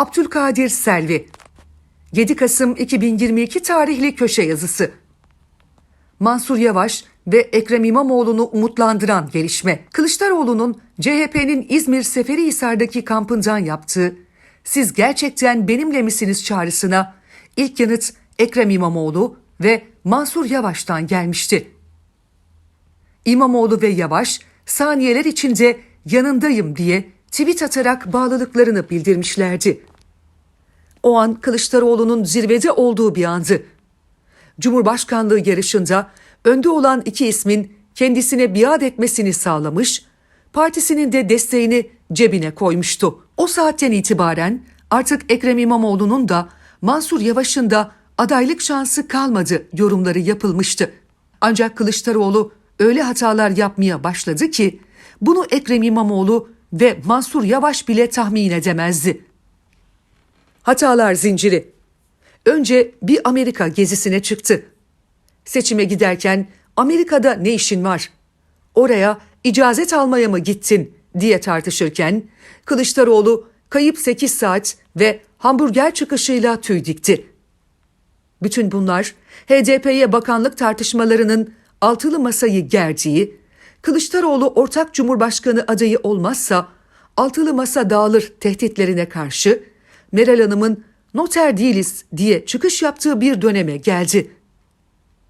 Abdülkadir Selvi 7 Kasım 2022 tarihli köşe yazısı Mansur Yavaş ve Ekrem İmamoğlu'nu umutlandıran gelişme. Kılıçdaroğlu'nun CHP'nin İzmir Seferihisar'daki kampından yaptığı "Siz gerçekten benimle misiniz?" çağrısına ilk yanıt Ekrem İmamoğlu ve Mansur Yavaş'tan gelmişti. İmamoğlu ve Yavaş saniyeler içinde yanındayım diye tweet atarak bağlılıklarını bildirmişlerdi. O an Kılıçdaroğlu'nun zirvede olduğu bir andı. Cumhurbaşkanlığı yarışında önde olan iki ismin kendisine biat etmesini sağlamış, partisinin de desteğini cebine koymuştu. O saatten itibaren artık Ekrem İmamoğlu'nun da Mansur Yavaş'ın da adaylık şansı kalmadı yorumları yapılmıştı. Ancak Kılıçdaroğlu öyle hatalar yapmaya başladı ki bunu Ekrem İmamoğlu ve Mansur Yavaş bile tahmin edemezdi. Hatalar zinciri. Önce bir Amerika gezisine çıktı. Seçime giderken Amerika'da ne işin var? Oraya icazet almaya mı gittin diye tartışırken Kılıçdaroğlu kayıp 8 saat ve hamburger çıkışıyla tüy dikti. Bütün bunlar HDP'ye bakanlık tartışmalarının altılı masayı gerdiği, Kılıçdaroğlu ortak cumhurbaşkanı adayı olmazsa altılı masa dağılır tehditlerine karşı Meral Hanım'ın noter değiliz diye çıkış yaptığı bir döneme geldi.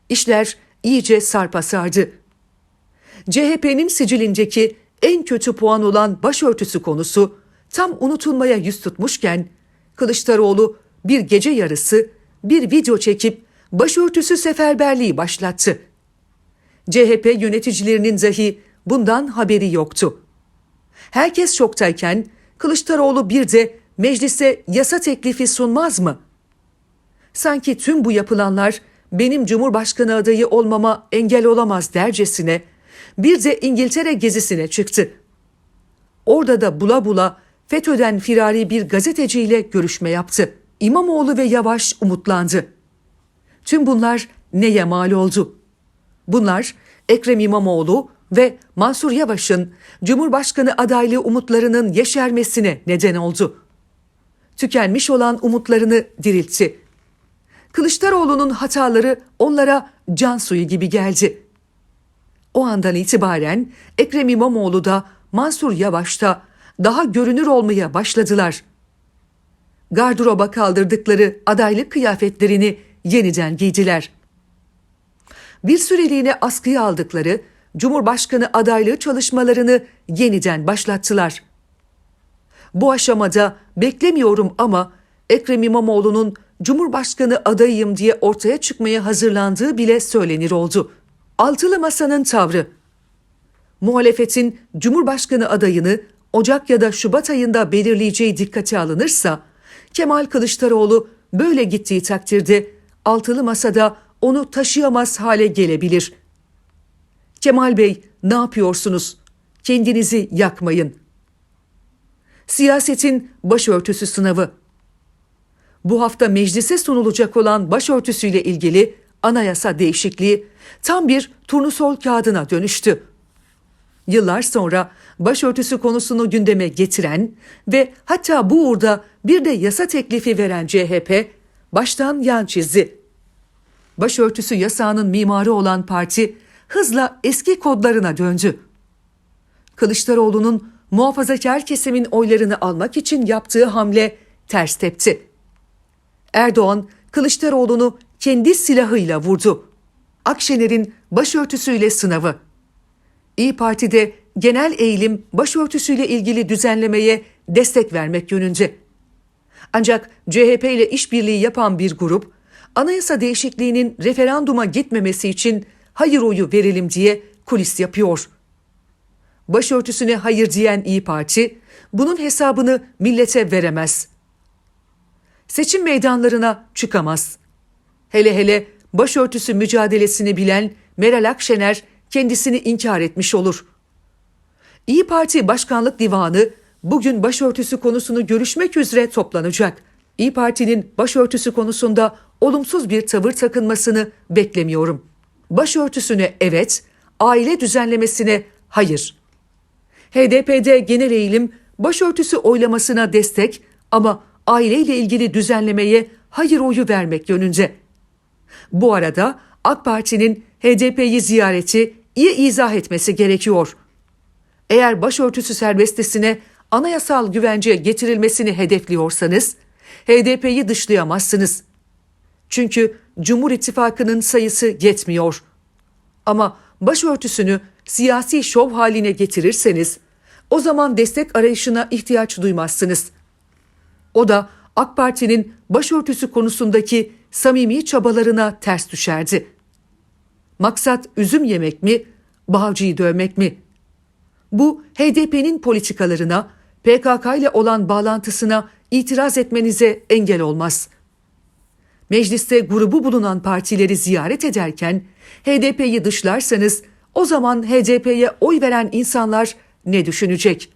İşler iyice sarpa sardı. CHP'nin sicilindeki en kötü puan olan başörtüsü konusu tam unutulmaya yüz tutmuşken Kılıçdaroğlu bir gece yarısı bir video çekip başörtüsü seferberliği başlattı. CHP yöneticilerinin dahi bundan haberi yoktu. Herkes şoktayken Kılıçdaroğlu bir de meclise yasa teklifi sunmaz mı? Sanki tüm bu yapılanlar benim Cumhurbaşkanı adayı olmama engel olamaz dercesine bir de İngiltere gezisine çıktı. Orada da bula bula FETÖ'den firari bir gazeteciyle görüşme yaptı. İmamoğlu ve Yavaş umutlandı. Tüm bunlar neye mal oldu? Bunlar Ekrem İmamoğlu ve Mansur Yavaş'ın Cumhurbaşkanı adaylığı umutlarının yeşermesine neden oldu. Tükenmiş olan umutlarını diriltti. Kılıçdaroğlu'nun hataları onlara can suyu gibi geldi. O andan itibaren Ekrem İmamoğlu da Mansur Yavaş da daha görünür olmaya başladılar. Gardıroba kaldırdıkları adaylık kıyafetlerini yeniden giydiler. Bir süreliğine askıya aldıkları Cumhurbaşkanı adaylığı çalışmalarını yeniden başlattılar. Bu aşamada beklemiyorum ama Ekrem İmamoğlu'nun Cumhurbaşkanı adayıyım diye ortaya çıkmaya hazırlandığı bile söylenir oldu. Altılı Masa'nın tavrı. Muhalefetin Cumhurbaşkanı adayını Ocak ya da Şubat ayında belirleyeceği dikkate alınırsa, Kemal Kılıçdaroğlu böyle gittiği takdirde Altılı Masa'da onu taşıyamaz hale gelebilir. Kemal Bey, ne yapıyorsunuz? Kendinizi yakmayın. Siyasetin başörtüsü sınavı. Bu hafta meclise sunulacak olan başörtüsüyle ilgili anayasa değişikliği tam bir turnusol kağıdına dönüştü. Yıllar sonra başörtüsü konusunu gündeme getiren ve hatta bu uğurda bir de yasa teklifi veren CHP baştan yan çizdi. Başörtüsü yasağının mimarı olan parti hızla eski kodlarına döndü. Kılıçdaroğlu'nun muhafazakar kesimin oylarını almak için yaptığı hamle ters tepti. Erdoğan Kılıçdaroğlu'nu kendi silahıyla vurdu. Akşener'in başörtüsüyle sınavı. İyi Parti'de genel eğilim başörtüsüyle ilgili düzenlemeye destek vermek yönünde. Ancak CHP ile işbirliği yapan bir grup, anayasa değişikliğinin referanduma gitmemesi için hayır oyu verelim diye kulis yapıyor. Başörtüsüne hayır diyen İyi Parti, bunun hesabını millete veremez. Seçim meydanlarına çıkamaz. Hele hele başörtüsü mücadelesini bilen Meral Akşener kendisini inkar etmiş olur. İyi Parti Başkanlık Divanı bugün başörtüsü konusunu görüşmek üzere toplanacak. İyi Parti'nin başörtüsü konusunda olumsuz bir tavır takınmasını beklemiyorum. Başörtüsüne evet, aile düzenlemesine hayır. HDP'de genel eğilim başörtüsü oylamasına destek ama aileyle ilgili düzenlemeye hayır oyu vermek yönünde. Bu arada AK Parti'nin HDP'yi ziyareti iyi izah etmesi gerekiyor. Eğer başörtüsü serbestisine anayasal güvence getirilmesini hedefliyorsanız HDP'yi dışlayamazsınız. Çünkü Cumhur İttifakı'nın sayısı yetmiyor. Ama başörtüsünü siyasi şov haline getirirseniz o zaman destek arayışına ihtiyaç duymazsınız. O da AK Parti'nin başörtüsü konusundaki samimi çabalarına ters düşerdi. Maksat üzüm yemek mi, Bağcı'yı dövmek mi? Bu HDP'nin politikalarına, PKK ile olan bağlantısına itiraz etmenize engel olmaz. Mecliste grubu bulunan partileri ziyaret ederken HDP'yi dışlarsanız o zaman HDP'ye oy veren insanlar ne düşünecek?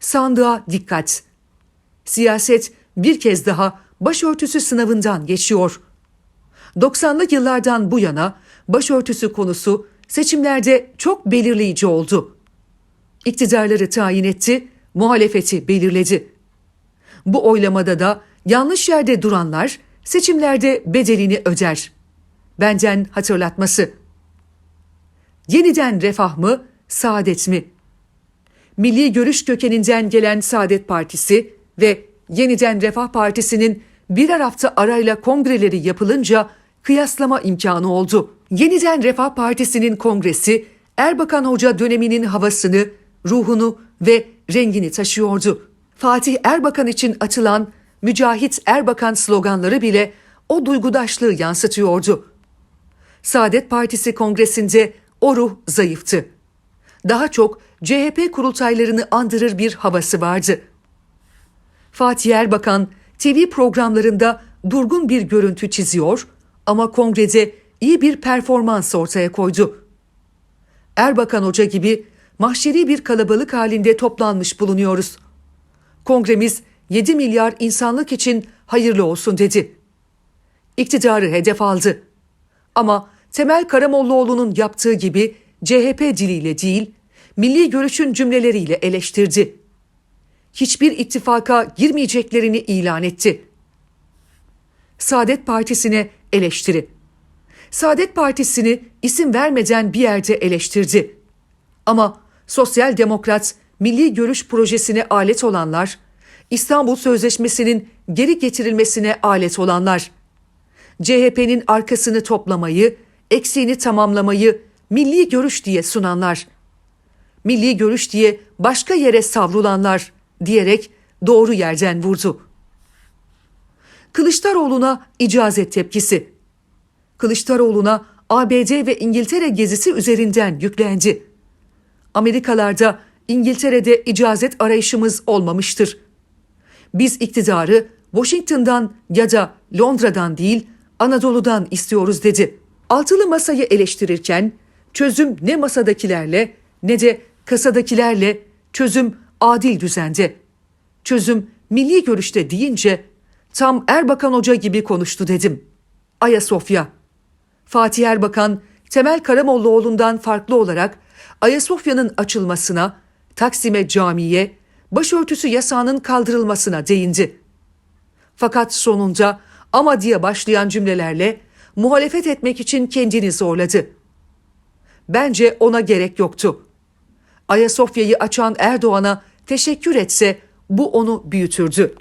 Sandığa dikkat. Siyaset bir kez daha başörtüsü sınavından geçiyor. 90'lı yıllardan bu yana başörtüsü konusu seçimlerde çok belirleyici oldu. İktidarları tayin etti, muhalefeti belirledi. Bu oylamada da yanlış yerde duranlar seçimlerde bedelini öder. Benden hatırlatması. Yeniden refah mı, saadet mi? Milli Görüş kökeninden gelen Saadet Partisi ve Yeniden Refah Partisi'nin birer hafta arayla kongreleri yapılınca kıyaslama imkanı oldu. Yeniden Refah Partisi'nin kongresi Erbakan Hoca döneminin havasını, ruhunu ve rengini taşıyordu. Fatih Erbakan için atılan Mücahit Erbakan sloganları bile o duygudaşlığı yansıtıyordu. Saadet Partisi kongresinde o ruh zayıftı. Daha çok CHP kurultaylarını andırır bir havası vardı. Fatih Erbakan TV programlarında durgun bir görüntü çiziyor ama kongrede iyi bir performans ortaya koydu. Erbakan Hoca gibi mahşeri bir kalabalık halinde toplanmış bulunuyoruz. Kongremiz 7 milyar insanlık için hayırlı olsun dedi. İktidarı hedef aldı. Ama Temel Karamollaoğlu'nun yaptığı gibi CHP diliyle değil, milli görüşün cümleleriyle eleştirdi. Hiçbir ittifaka girmeyeceklerini ilan etti. Saadet Partisi'ne eleştiri. Saadet Partisi'ni isim vermeden bir yerde eleştirdi. Ama Sosyal Demokrat Milli Görüş Projesi'ne alet olanlar, İstanbul Sözleşmesi'nin geri getirilmesine alet olanlar, CHP'nin arkasını toplamayı, eksiğini tamamlamayı milli görüş diye sunanlar, milli görüş diye başka yere savrulanlar diyerek doğru yerden vurdu. Kılıçdaroğlu'na icazet tepkisi. Kılıçdaroğlu'na ABD ve İngiltere gezisi üzerinden yüklendi. Amerikalarda, İngiltere'de icazet arayışımız olmamıştır. Biz iktidarı Washington'dan ya da Londra'dan değil Anadolu'dan istiyoruz dedi. Altılı masayı eleştirirken çözüm ne masadakilerle ne de kasadakilerle çözüm adil düzende. Çözüm milli görüşte deyince tam Erbakan Hoca gibi konuştu dedim. Ayasofya. Fatih Erbakan Temel Karamollaoğlu'ndan farklı olarak Ayasofya'nın açılmasına, Taksim'e camiye, başörtüsü yasağının kaldırılmasına değindi. Fakat sonunda ama diye başlayan cümlelerle muhalefet etmek için kendini zorladı. Bence ona gerek yoktu. Ayasofya'yı açan Erdoğan'a teşekkür etse bu onu büyütürdü.